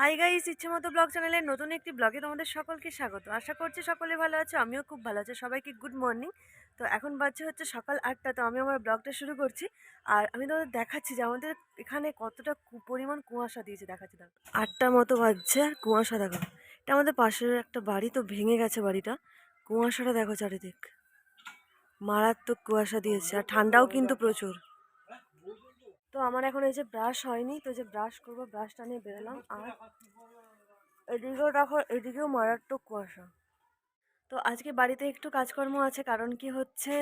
Hi guys ইচ্ছে মতো blog চ্যানেলের নতুন একটি ব্লগে তোমাদের সকলকে স্বাগত। আশা করছি সকলে ভালো আছে, আমিও খুব ভালো আছি। সবাইকে গুড মর্নিং তো এখন বাজছে হচ্ছে সকাল আটটা, তো আমি আমার ব্লগটা শুরু করছি। আর আমি তোমাদের দেখাচ্ছি যে আমাদের এখানে কতটা পরিমাণ কুয়াশা দিয়েছে, দেখাচ্ছি দেখো আটটার মতো বাজছে আর কুয়াশা দেখো। এটা আমাদের পাশের একটা বাড়ি, তো ভেঙে গেছে বাড়িটা। কুয়াশাটা দেখো চারিদিক। মারাত্মক কুয়াশা দিয়েছে, আর ঠান্ডাও কিন্তু প্রচুর। তো আমার এখন এই যে ব্রাশ হয়নি, তো যে ব্রাশ করব ব্রাশটা নিয়ে বেরোলাম। আর এদিকেও দেখো, এদিকেও মারাত্মক কুয়াশা। তো আজকে বাড়িতে একটু কাজকর্ম আছে। কারণ কি হচ্ছে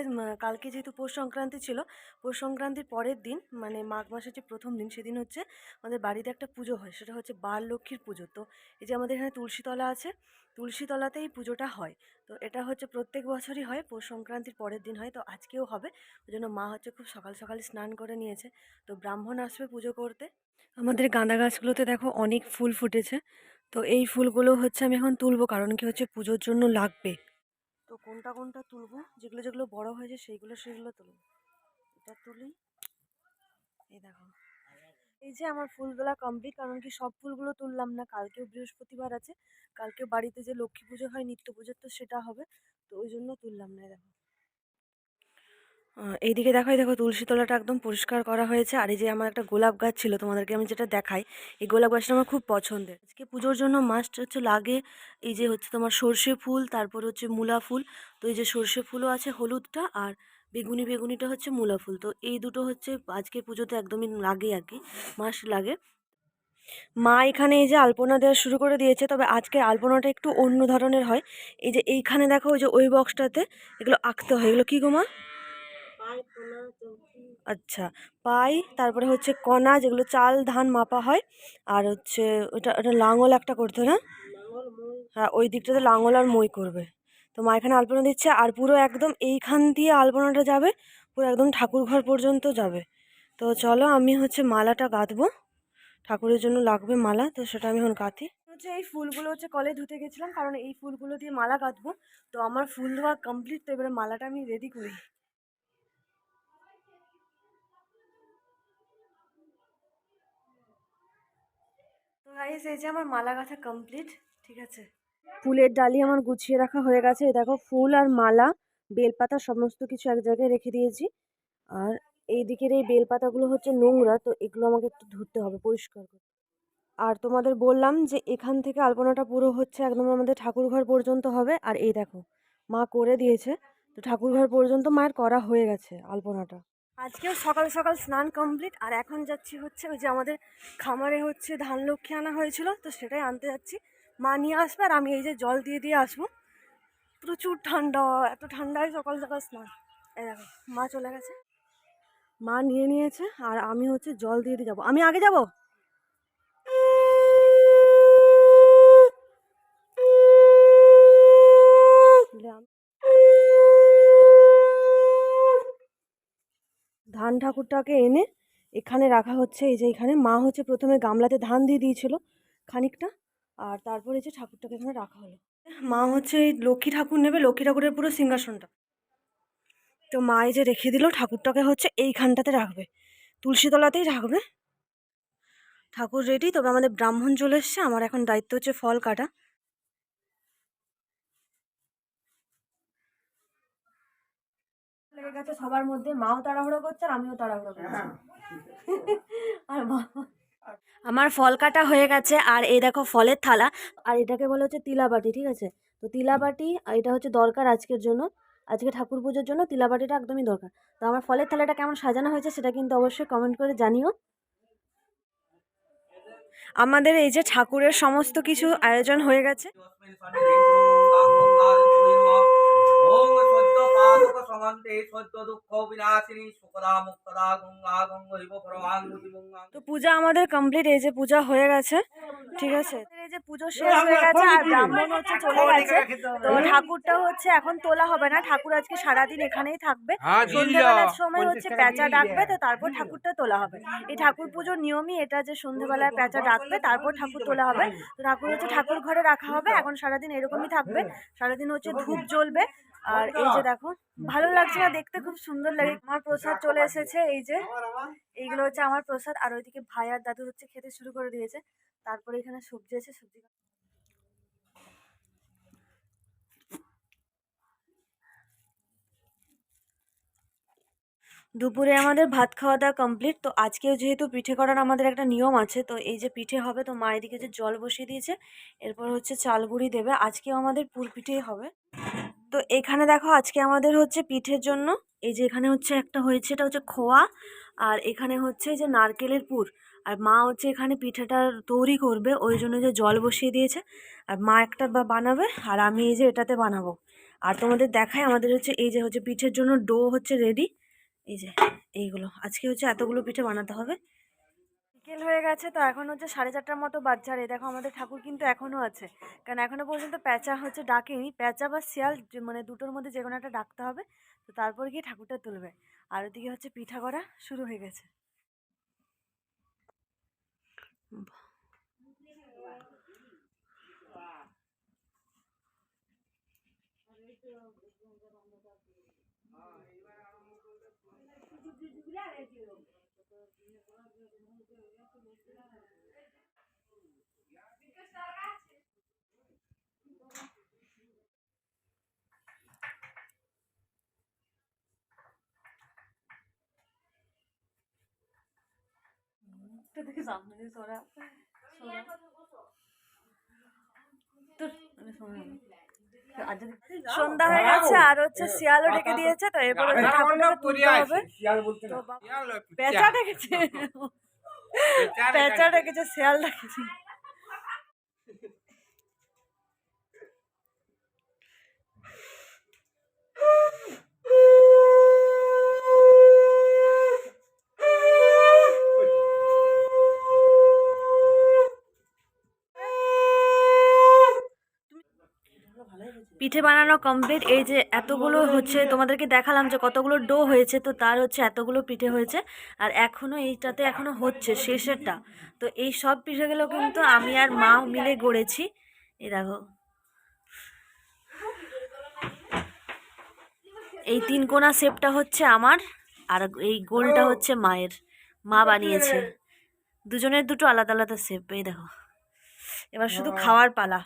কালকে যেহেতু পৌষ সংক্রান্তি ছিল, পৌষ সংক্রান্তির পরের দিন মানে মাঘ মাসের যে প্রথম দিন, সেদিন হচ্ছে আমাদের বাড়িতে একটা পুজো হয়, সেটা হচ্ছে বার লক্ষ্মীর পুজো। তো এই যে আমাদের এখানে তুলসীতলা আছে, তুলসীতলাতেই পুজোটা হয়। তো এটা হচ্ছে প্রত্যেক বছরই হয়, পৌষ সংক্রান্তির পরের দিন হয়, তো আজকেও হবে। ওই জন্য মা হচ্ছে খুব সকাল সকালে স্নান করে নিয়েছে। তো ব্রাহ্মণ আসবে পুজো করতে। আমাদের গাঁদা গাছগুলোতে দেখো অনেক ফুল ফুটেছে। তো এই ফুলগুলো হচ্ছে আমি এখন তুলবো, কারণ কি হচ্ছে পুজোর জন্য লাগবে। তো কোনটা কোনটা তুলবো? যেগুলো যেগুলো বড় হয়েছে সেইগুলো সেগুলো তুলবো। এটা তুলি। এই দেখো। এই যে আমার ফুল তোলা কমপ্লিট কারণ কি সব ফুলগুলো তুললাম না। কালকেও বৃহস্পতিবার আছে। কালকে বাড়িতে যে লক্ষ্মী পুজো হয়, নিত্য পুজোর, তো সেটা হবে। তো ওই জন্য তুললাম না দেখো। এইদিকে দেখো, এই দেখো, তুলসী তলাটা একদম পরিষ্কার করা হয়েছে। আর এই যে আমার একটা গোলাপ গাছ ছিল, তোমাদেরকে আমি যেটা দেখাই, এই গোলাপ গাছটা আমার খুব পছন্দের। আজকে পুজোর জন্য মাস্ট হচ্ছে লাগে এই যে হচ্ছে তোমার সর্ষে ফুল, তারপর হচ্ছে মূলা ফুল। তো এই যে সর্ষে ফুলও আছে হলুদটা আর বেগুনি বেগুনিটা হচ্ছে মূলা ফুল। তো এই দুটো হচ্ছে আজকে পুজোতে একদমই লাগে আর কি মাস্ট লাগে। মা এখানে এই যে আলপনা দেওয়া শুরু করে দিয়েছে, তবে আজকে আলপনাটা একটু অন্য ধরনের হয়। এই যে এইখানে দেখো, ওই যে ওই বক্সটাতে এগুলো আঁকতে হয়। এগুলো কী গো মা? আচ্ছা পাই তারপরে হচ্ছে কণা যেগুলো চাল ধান মাপা হয় আর হচ্ছে ওটা ওটা লাঙল একটা করতে না? হ্যাঁ ওই দিকটাতে লাঙল আর মই করবে। তো মা এখানে আলপনা দিচ্ছে আর পুরো একদম এইখান দিয়ে আলপনাটা যাবে পুরো একদম ঠাকুর ঘর পর্যন্ত যাবে। তো চলো আমি হচ্ছে মালাটা গাঁথবো ঠাকুরের জন্য লাগবে মালা তো সেটা আমি এখন গাঁথি। হচ্ছে এই ফুলগুলো হচ্ছে কলে ধুতে গেছিলাম কারণ এই ফুলগুলো দিয়ে মালা গাঁথবো তো আমার ফুল ধোয়া কমপ্লিট তো এবারে মালাটা আমি রেডি করি। তো গাইস এই যে আমার মালা গাঁথা কমপ্লিট ঠিক আছে? ফুলের ডালি আমার গুছিয়ে রাখা হয়ে গেছে। দেখো, ফুল আর মালা, বেলপাতা সমস্ত কিছু এক জায়গায় রেখে দিয়েছি। আর এই দিকের এই বেলপাতাগুলো হচ্ছে নোংরা, তো এগুলো আমাকে একটু ধুতে হবে পরিষ্কার করে। আর তোমাদের বললাম যে এখান থেকে আলপনাটা পুরো হচ্ছে একদম আমাদের ঠাকুরঘর পর্যন্ত হবে। আর এই দেখো, মা করে দিয়েছে। তো ঠাকুরঘর পর্যন্ত মায়ের করা হয়ে গেছে আলপনাটা। আজকেও সকাল সকাল স্নান কমপ্লিট আর এখন যাচ্ছি হচ্ছে ওই যে আমাদের খামারে হচ্ছে ধান লক্ষ্মী আনা হয়েছিল, তো সেটাই আনতে যাচ্ছি। মা নিয়ে আসবে আর আমি এই যে জল দিয়ে দিয়ে আসব। প্রচুর ঠান্ডা, এত ঠান্ডায় সকাল সকাল স্নান। এই দেখো, মা চলে গেছে। মা নিয়ে নিয়েছে, আর আমি হচ্ছে জল দিয়ে দিয়ে যাব। আমি আগে যাব ধান ঠাকুরটাকে এনে এখানে রাখা হচ্ছে। এই যে এখানে মা হচ্ছে প্রথমে গামলাতে ধান দিয়ে দিয়েছিল খানিকটা, আর তারপরে যে ঠাকুরটাকে এখানে রাখা হলো। মা হচ্ছে এই লক্ষ্মী ঠাকুর নেবে, লক্ষ্মী ঠাকুরের পুরো সিংহাসনটা। তো মা এই যে রেখে দিল, ঠাকুরটাকে হচ্ছে এইখানটাতে রাখবে। তুলসীতলাতেই রাখবে। ঠাকুর রেডি তবে আমাদের ব্রাহ্মণ চলে এসছে, আমার এখন দায়িত্ব হচ্ছে ফল কাটা। লেগে গেছে সবার মধ্যে মাও তাড়াহুড়ো করছে আর আমিও তাড়াহুড়ো করছি। আর আমার ফল কাটা হয়ে গেছে আর এই দেখো ফলের থালা আর এটাকে বলে হচ্ছে তিলাবাটি ঠিক আছে? তো তিলাবাটি আর এটা হচ্ছে দরকার আজকের জন্য। আজকে ঠাকুর পুজোর জন্য তিলাবাটিটা একদমই দরকার। তো আমার ফলের থালাটা কেমন সাজানো হয়েছে সেটা কিন্তু অবশ্যই কমেন্ট করে জানিও। আমাদের এই যে ঠাকুরের সমস্ত কিছু আয়োজন হয়ে গেছে। তো পূজা আমাদের কমপ্লিট এই যে পূজা হয়ে গেছে ঠিক আছে? এই যে পুজো শেষ হয়ে গেছে আর ব্রাহ্মণ হচ্ছে চলে গেছে। তো ঠাকুরটা হচ্ছে এখন তোলা হবে না ঠাকুর আজকে সারাদিন এখানেই থাকবে। সন্ধ্যেবেলার সময় হচ্ছে প্যাঁচা ডাকবে তো তারপর ঠাকুরটা তোলা হবে। এই ঠাকুর পুজোর নিয়মই এটা যে সন্ধ্যেবেলায় প্যাঁচা ডাকবে তারপর ঠাকুর তোলা হবে। তো ঠাকুর হচ্ছে ঠাকুর ঘরে রাখা হবে এখন সারাদিন এরকমই থাকবে। সারাদিন হচ্ছে ধূপ জ্বলবে। আর এই যে দেখো ভালো লাগছে না, দেখতে খুব সুন্দর লাগে। আমার প্রসাদ চলে এসেছে, এই যে। এইগুলো হচ্ছে আমার প্রসাদ, আর ওইদিকে ভাই আর দাদু হচ্ছে খেতে শুরু করে দিয়েছে। তারপরে এখানে সবজি আছে, সবজি দুপুরে আমাদের ভাত খাওয়া দাওয়া কমপ্লিট। তো আজকেও যেহেতু পিঠে করার আমাদের একটা নিয়ম আছে, তো এই যে পিঠে হবে, তো মা এদিকে যে জল বসিয়ে দিয়েছে, এরপর হচ্ছে চাল গুঁড়ি দেবে। আজকেও আমাদের পুর পিঠেই হবে। তো এখানে দেখো আজকে আমাদের হচ্ছে পিঠের জন্য, এই যে এখানে হচ্ছে একটা হয়েছে, এটা হচ্ছে খোয়া, আর এখানে হচ্ছে যে নারকেলের পুর, আর মা হচ্ছে এখানে পিঠেটা তৈরি করবে, ওই জন্য যে জল বসিয়ে দিয়েছে, আর মা একটা বা- বানাবে, আর আমি এই যে এটাতে বানাবো। আর তোমাদের দেখায় আমাদের হচ্ছে এই যে হচ্ছে পিঠের জন্য ডো হচ্ছে রেডি এই যে, এইগুলো, আজকে হচ্ছে এতগুলো পিঠে বানাতে হবে। বিকেল হয়ে গেছে, তো এখন হচ্ছে সাড়ে চারটার মতো বাচ্চা এই দেখো আমাদের ঠাকুর কিন্তু এখনও আছে। কারণ এখনও পর্যন্ত প্যাঁচা হচ্ছে ডাকেনি। প্যাঁচা বা শিয়াল মানে দুটোর মধ্যে যে কোনো একটা ডাকতে হবে, তো তারপর গিয়ে ঠাকুরটা তুলবে। আর ওদিকে হচ্ছে পিঠা করা শুরু হয়ে গেছে। সামনে দিয়ে সরা সরা তোর মানে শোনা যদি- সন্ধ্যা হয়ে গেছে আর হচ্ছে শিয়ালও ডেকে দিয়েছে তো এরপরে তুলতে হবে। পেঁচা ডেকেছে। পেঁচা ডেকেছে শিয়াল ডেকেছে। পিঠে বানানো কমপ্লিট এই যে এতগুলো হচ্ছে তোমাদেরকে দেখালাম যে কতগুলো ডো হয়েছে তো তার হচ্ছে এতগুলো পিঠে হয়েছে। আর এখনও এইটাতে এখনও হচ্ছে শেষেরটা। তো এই সব পিঠেগুলো কিন্তু আমি আর মা মিলে গড়েছি। এই দেখো। এই তিন কোনা শেপটা হচ্ছে আমার আর এই গোলটা হচ্ছে মায়ের। মা বানিয়েছে। দুজনের দুটো আলাদা আলাদা শেপ এই দেখো। এবার শুধু খাওয়ার পালা।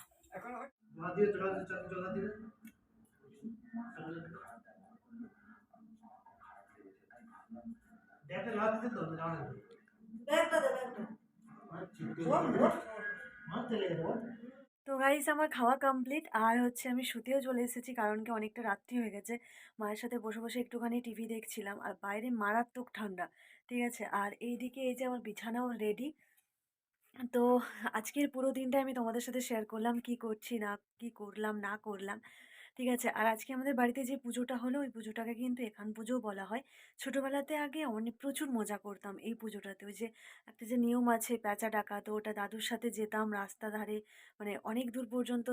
তো গাইস আমার খাওয়া কমপ্লিট আর হচ্ছে আমি শুতেও চলে এসেছি কারণ কি অনেকটা রাত্রি হয়ে গেছে। মায়ের সাথে বসে বসে একটুখানি টিভি দেখছিলাম আর বাইরে মারাত্মক ঠান্ডা ঠিক আছে? আর এইদিকে এই যে আমার বিছানাও রেডি তো আজকের পুরো দিনটা আমি তোমাদের সাথে শেয়ার করলাম, কি করছি না, কি করলাম, না করলাম। ঠিক আছে। আর আজকে আমাদের বাড়িতে যে পুজোটা হলো, ওই পুজোটাকে কিন্তু এখান পুজোও বলা হয়। ছোটোবেলাতে আগে অনেক প্রচুর মজা করতাম এই পুজোটাতে। ওই যে একটা যে নিয়ম আছে, প্যাঁচা ডাকা, তো ওটা দাদুর সাথে যেতাম রাস্তা ধারে মানে অনেক দূর পর্যন্ত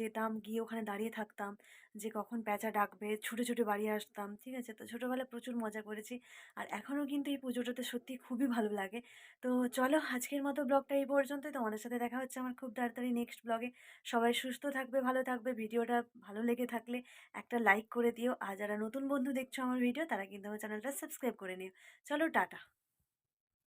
যেতাম, গিয়ে ওখানে দাঁড়িয়ে থাকতাম যে কখন প্যাঁচা ডাকবে, ছুটে ছুটে বাড়ি আসতাম, ঠিক আছে? তো ছোটোবেলায় প্রচুর মজা করেছি। আর এখনও কিন্তু এই পুজোটাতে সত্যি খুবই ভালো লাগে। তো চলো, আজকের মতো ব্লগটা এই পর্যন্তই। তোমাদের সাথে দেখা হচ্ছে আমার খুব তাড়াতাড়ি নেক্সট ব্লগে। সবাই সুস্থ থাকবে, ভালো থাকবে। ভিডিওটা ভালো লেগে থাকলে একটা লাইক করে দিও। আর যারা নতুন বন্ধু দেখছ আমার ভিডিও তারা কিন্তু আমার চ্যানেলটা সাবস্ক্রাইব করে নিও। চলো, টাটা।